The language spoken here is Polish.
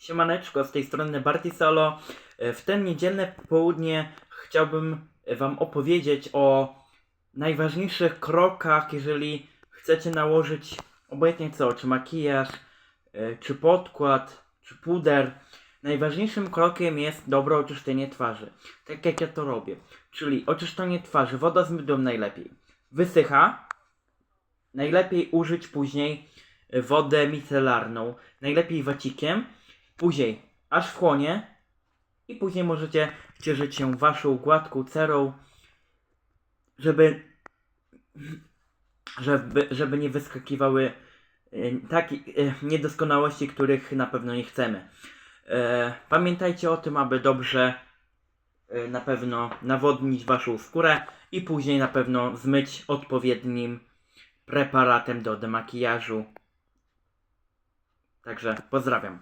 Siemaneczko, z tej strony Barty Solo. E, W ten niedzielne południe chciałbym Wam opowiedzieć o najważniejszych krokach, jeżeli chcecie nałożyć obojętnie co, czy makijaż, e, czy podkład, czy puder. Najważniejszym krokiem jest dobre oczyszczenie twarzy. Tak jak ja to robię. Czyli oczyszczenie twarzy, woda z mydłem najlepiej. Wysycha. Najlepiej użyć później wodę micelarną. Najlepiej wacikiem. Później aż wchłonie. I później możecie cieszyć się waszą gładką cerą, żeby, żeby, żeby nie wyskakiwały e, takie e, niedoskonałości, których na pewno nie chcemy. E, Pamiętajcie o tym, aby dobrze na pewno nawodnić waszą skórę i później na pewno zmyć odpowiednim preparatem do demakijażu. Także pozdrawiam.